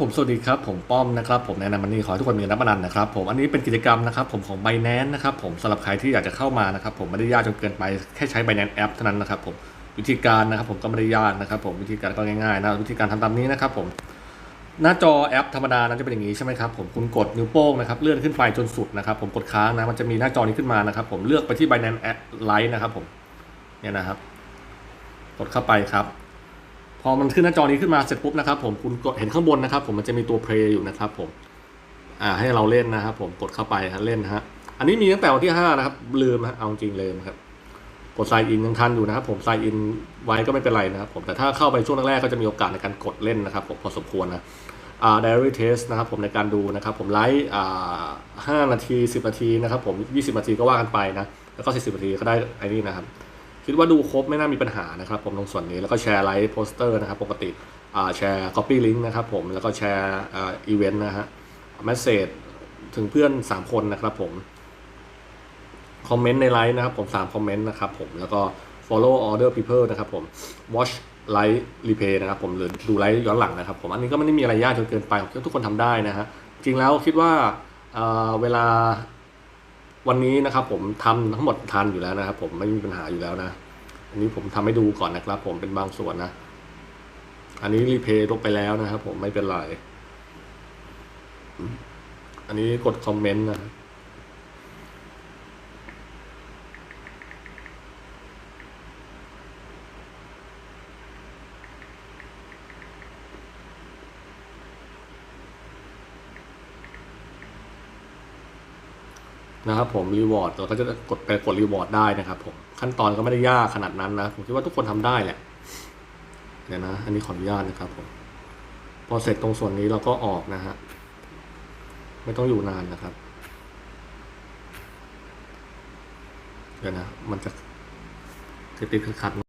ผมสวัสดีครับผมป้อมนะครับผมแนะนำมันนี่ขอให้ทุกคนมีนับนันนะครับผมอันนี้เป็นกิจกรรมนะครับผมของ b บ n a n c e นะครับผมสำหรับใครที่อยากจะเข้ามานะครับผมไม่ได้ยากจนเกินไปแค่ใช้ b บ n a n c e แอปเท่านั้นนะครับผมวิธีการนะครับผมก็ไม่ได้ยากนะครับผมวิธีการก็ง่ายๆนะวิธีการทำตามนี้นะครับผมหน้าจอแอปธรรมดานั้นจะเป็นอย่างนี้ใช่ไหมครับผมคุณกดนิ้วโป้งนะครับเลื่อนขึ้นไปจนสุดนะครับผมกดค้างนะมันจะมีหน้าจอนี้ขึ้นมานะครับผมเลือกไปที่ b บ n a n c e Lite นะครับผมเนี่ยนะครับกดเข้าไปครับ พอมันขึ้นหน้าจอนี้ขึ้นมาเสร็จปุ๊บนะครับผมคุณกดเห็นข้างบนนะครับ ผมมันจะมีตัว play อยู่นะครับผมอ่าให้เราเล่นนะครับผมกดเข้าไปฮะเล่นฮะอันนี้มีตั้งแต่วันที่ 5 นะครับ ลืมฮะเอาจริงลืมครับกด sign in ยังทันอยู่นะครับผม sign in ไว้ก็ไม่เป็นไรนะครับผมแต่ถ้าเข้าไปช่วงแรกๆก็จะมีโอกาสในการกดเล่นนะครับผมพอสมควรนะอ่า diary test นะครับผมในการดูนะครับผมไลฟ์อ่าห้านาที 10 นาทีนะครับผม 20 นาทีก็ว่ากันไปนะแล้วก็ 40 นาทีก็ได้ไอ้นี่นะครับ คิดว่าดูครบไม่น่ามีปัญหานะครับผมตรงส่วนนี้แล้วก็แชร์ไลฟ์โปสเตอร์นะครับปกติแชร์ copy link นะครับผมแล้วก็แชร์อีเวนต์นะฮะ message ถึงเพื่อน 3 คนนะครับผมคอมเมนต์ในไลฟ์นะครับผม3คอมเมนต์นะครับผมแล้วก็ follow order people นะครับผม watch live replay นะครับผมหรือดูไลฟ์ย้อนหลังนะครับผมอันนี้ก็ไม่ได้มีอะไรยากจนเกินไปผมคิดว่าทุกคนทำได้นะฮะจริงแล้วคิดว่าเอ่อเวลา วันนี้นะครับผมทำทั้งหมดทันอยู่แล้วนะครับ ผมไม่มีปัญหาอยู่แล้วนะอันนี้ผมทำให้ดูก่อนนะครับ ผมเป็นบางส่วนนะ อันนี้รีเพย์ลบไปแล้วนะครับ ผมไม่เป็นไร อันนี้กดคอมเมนต์นะ นะครับผมรีวอร์ดเราก็จะกดไปกดรีวอร์ดได้นะครับผมขั้นตอนก็ไม่ได้ยากขนาดนั้นนะ ผมคิดว่าทุกคนทำได้แหละเดี๋ยวนะ อันนี้ขออนุญาตนะครับผมพอเสร็จตรงส่วนนี้เราก็ออกนะฮะไม่ต้องอยู่นานนะครับ เดี๋ยวนะ มันจะติดติดขัดๆ